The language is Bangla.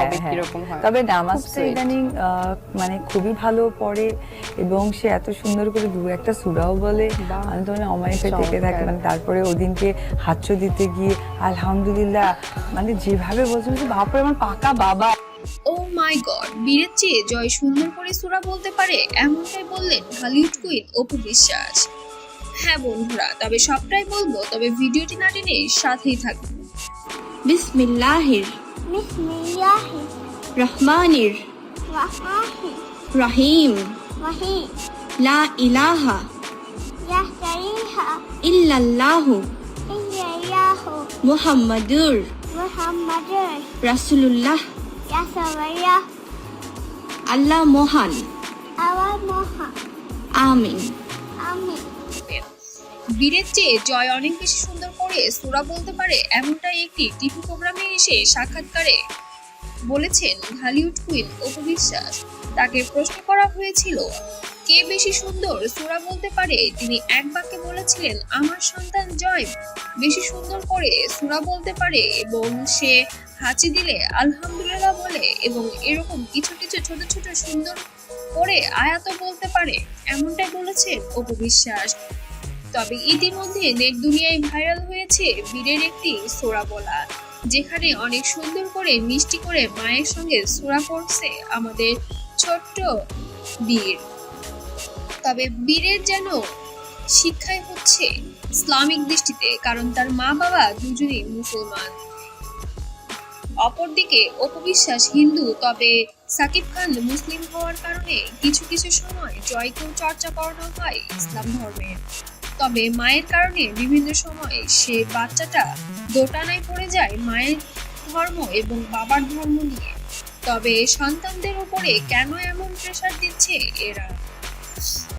হবে হ্যাঁ। কীরকম হয়? তবে নামাজটা ইদানিং মানে খুবই ভালো পড়ে এবং সে এত সুন্দর করে দু একটা সুরাও বলে। আমি তো মানে অমায়িকা থেকে থাকি মানে তারপরে ওদিনকে হাচ্য দিতে গিয়ে আলহামদুলিল্লাহ মানে যেভাবে বলছিল যে বাপরে আমার পাকা বাবা। ও মাই গড বীরের চেয়ে জয় সুন্দর করে সুরা বলতে পারে এমনটাই বললেন হলিউড কুইন অপু বিশ্বাস। হ্যাঁ বন্ধুরা তবে সবটাই বলব তবে ভিডিওটি না টেনে সাথেই থাকুন। বিসমিল্লাহির بسم الله রহমানির الرحمن রহিম الرحيم লা ইলাহা لا شريك ইল্লাল্লাহু إلا الله মুহাম্মাদুর محمد রাসূলুল্লাহ رسول الله আল্লাহ মহান أوامها আমিন آمين বীরের চেয়ে জয় অনেক বেশি সুন্দর করে সুরা বলতে পারে এমনটাই একটি টিভি প্রোগ্রামে এসে সাক্ষাৎকারে বলেছেন হলিউড কুইন অপু বিশ্বাস। তাকে প্রশ্ন করা হয়েছিল, কে বেশি সুন্দর সুরা বলতে পারে? তিনি এক বাক্যে বলেছিলেন, আমার সন্তান জয় বেশি সুন্দর করে সুরা বলতে পারে এবং সে হাঁচি দিলে আলহামদুলিল্লাহ বলে এবং এরকম কিছু কিছু ছোট ছোট সুন্দর করে আয়াত বলতে পারে। এমনটাই বলেছেন অপু বিশ্বাস। তবে ইতিমধ্যে নেট দুনিয়ায় ভাইরাল হয়েছে বীরের একটি সোরা বলা যেখানে অনেক সুন্দর করে মিষ্টি করে মায়ের সঙ্গে সোরা পড়ছে আমাদের ছোট্ট বীর। তবে বীরের যেন শিক্ষাই হচ্ছে ইসলামিক দৃষ্টিতে, কারণ তার মা বাবা দুজনেই মুসলমান। অপরদিকে অপবিশ্বাস হিন্দু, তবে সাকিব খান মুসলিম হওয়ার কারণে কিছু কিছু সময় জয়কেও চর্চা করানো হয় ইসলাম ধর্মের। তবে মায়ের কারণে বিভিন্ন সময়ে সে বাচ্চাটা দোটানায় পড়ে যায় মায়ের ধর্ম এবং বাবার ধর্ম নিয়ে। তবে সন্তানদের উপরে কেন এমন প্রেশার দিচ্ছে এরা?